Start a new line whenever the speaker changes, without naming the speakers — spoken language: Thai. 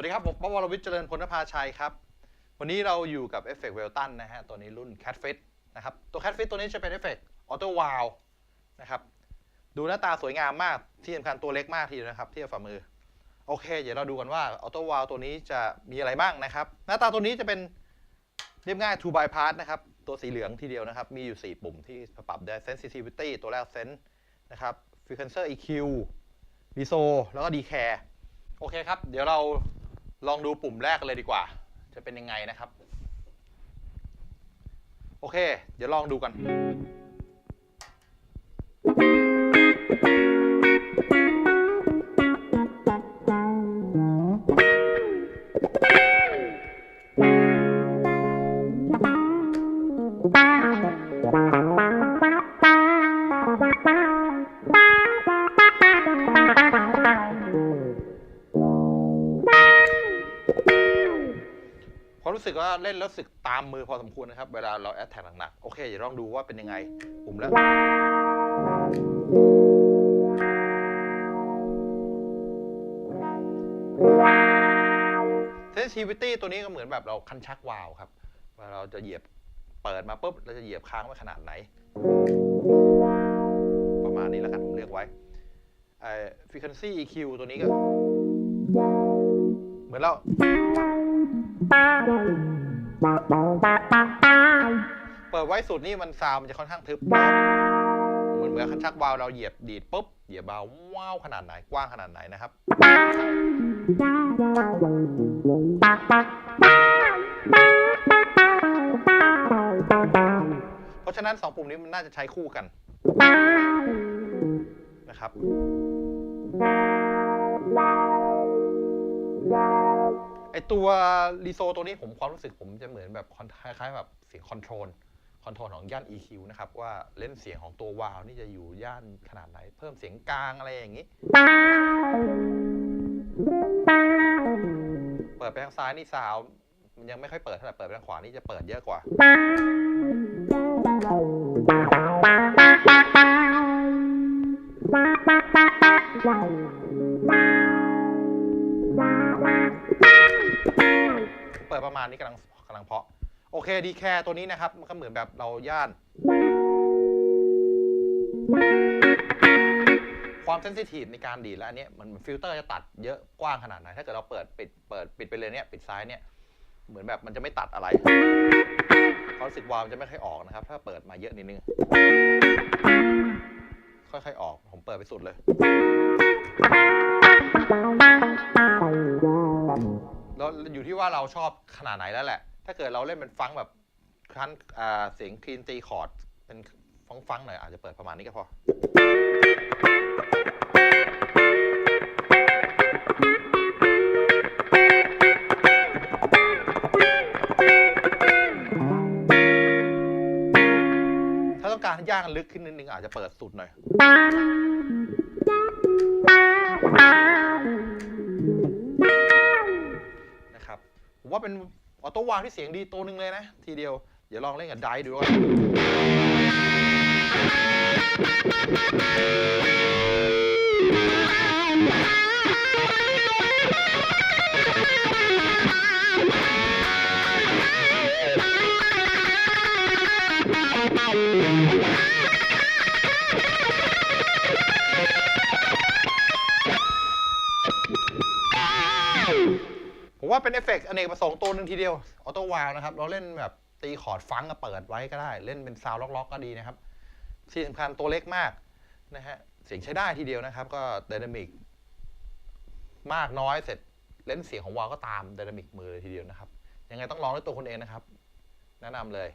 วิทย์เจริญพลนภาชัยครับ วันนี้เราอยู่กับเอฟเฟกต์เวลตันนะฮะ ตัวนี้รุ่น Catfit นะครับ ตัว Catfit ตัวนี้จะเป็นเอฟเฟกต์ออโต้วาลนะครับ ดูหน้าตาสวยงามมาก ที่สำคัญตัวเล็กมากทีเดียวนะครับ เทียบฝ่ามือ โอเค เดี๋ยวเราดูกันว่าออโต้วาลตัวนี้จะมีอะไรบ้างนะครับ หน้าตาตัวนี้จะเป็นเรียบง่าย2 bypass นะครับ ตัวสีเหลืองทีเดียวนะครับ มีอยู่ 4 ปุ่มที่ปรับได้ sensitivity ตัวแรก sense นะครับ frequencer EQ reso แล้วก็ decay โอเคครับ เดี๋ยวเรา ลองดูปุ่มแรกเลยดีกว่า จะเป็นยังไงนะครับ โอเค เดี๋ยวลองดูกันค รู้สึกว่าเล่นแล้วรู้สึกตามมือพอสมควรนะครับ เวลาเราแอดแท็กหนักๆ โอเคเดี๋ยวลองดูว่าเป็นยังไง ปุ่มแล้ว sensitivity ตัวนี้ก็เหมือนแบบเราคันชักวาล์วครับวลาเราจะเหยียบเปิดมาปุ๊บเราจะเหยียบค้างไว้ขนาดไหน ประมาณนี้แล้วกันผมเรียกไว้ไอ้ frequency EQ ตัวนี้ก็ เหมือนเรา เปิดไว้สุดนี่มันซาวมันจะค่อนข้างทึบเหมือนเหมือนคันชักวาล์วเราเหยียบดีดปุ๊บเหยียบเบาว้าวขนาดไหนกว้างขนาดไหนนะครับเพราะฉะนั้น2ปุ่มนี้มันน่าจะใช้คู่กันนะครับ ตัวรีโซตัวนี้ผมความรู้สึกผมจะเหมือนแบบคล้ายๆแบบเสียงคอนโทรลคอนโทรลของย่าน EQ นะครับ ว่าเล่นเสียงของตัววาวนี่จะอยู่ย่านขนาดไหน เพิ่มเสียงกลางอะไรอย่างนี้ เปิดไปทางซ้ายนี่ซาวมันยังไม่ค่อยเปิดเท่าไหร่เปิดไปทางขวานี่จะเปิดเยอะกว่า เปิดประมาณนี้กำลังกำลังเพาะ โอเคดีแคร์ตัวนี้นะครับ มันก็เหมือนแบบเราย่าน ความเซนซิทีฟในการดีดแล้วอันนี้มันฟิลเตอร์จะตัดเยอะกว้างขนาดไหนถ้าเกิดเราเปิดปิดเปิดปิดไปเลยเนี่ยปิดซ้ายเนี่ยเหมือนแบบมันจะไม่ตัดอะไรความรู้สึกวาวมันจะไม่ค่อยออกนะครับ ถ้าเปิดมาเยอะนิดนึงค่อยๆออก ผมเปิดไปสุดเลย แล้วอยู่ที่ว่าเราชอบขนาดไหนแล้วแหละ ถ้าเกิดเราเล่นเป็นฟังแบบคันเสียงคลีนตีคอร์ดเป็นฟังฟังๆหน่อยอาจจะเปิดประมาณนี้ก็พอถ้าต้องการย่างลึกขึ้นนิดนึงอาจจะเปิดสุดหน่อย ว่าเป็นออโต้วางที่เสียงดีตัวหนึ่งเลยนะ ทีเดียว เดี๋ยวลองเล่นกับไดดูว่าผม ว่าเป็นเอฟเฟกต์อเนกประสงค์ตัวหนึ่งทีเดียว ออโต้วาวนะครับ เราเล่นแบบตีคอร์ดฟังก์ก็เปิดไว้ก็ได้ เล่นเป็นซาวล็อกๆก็ดีนะครับ ที่สำคัญตัวเล็กมากนะฮะ เสียงใช้ได้ทีเดียวนะครับ ก็ไดนามิกมากน้อยเสร็จเล่นเสียงของวาวก็ตามไดนามิกมือเลยทีเดียวนะครับ ยังไงต้องลองด้วยตัวคุณเองนะครับ แนะนำเลย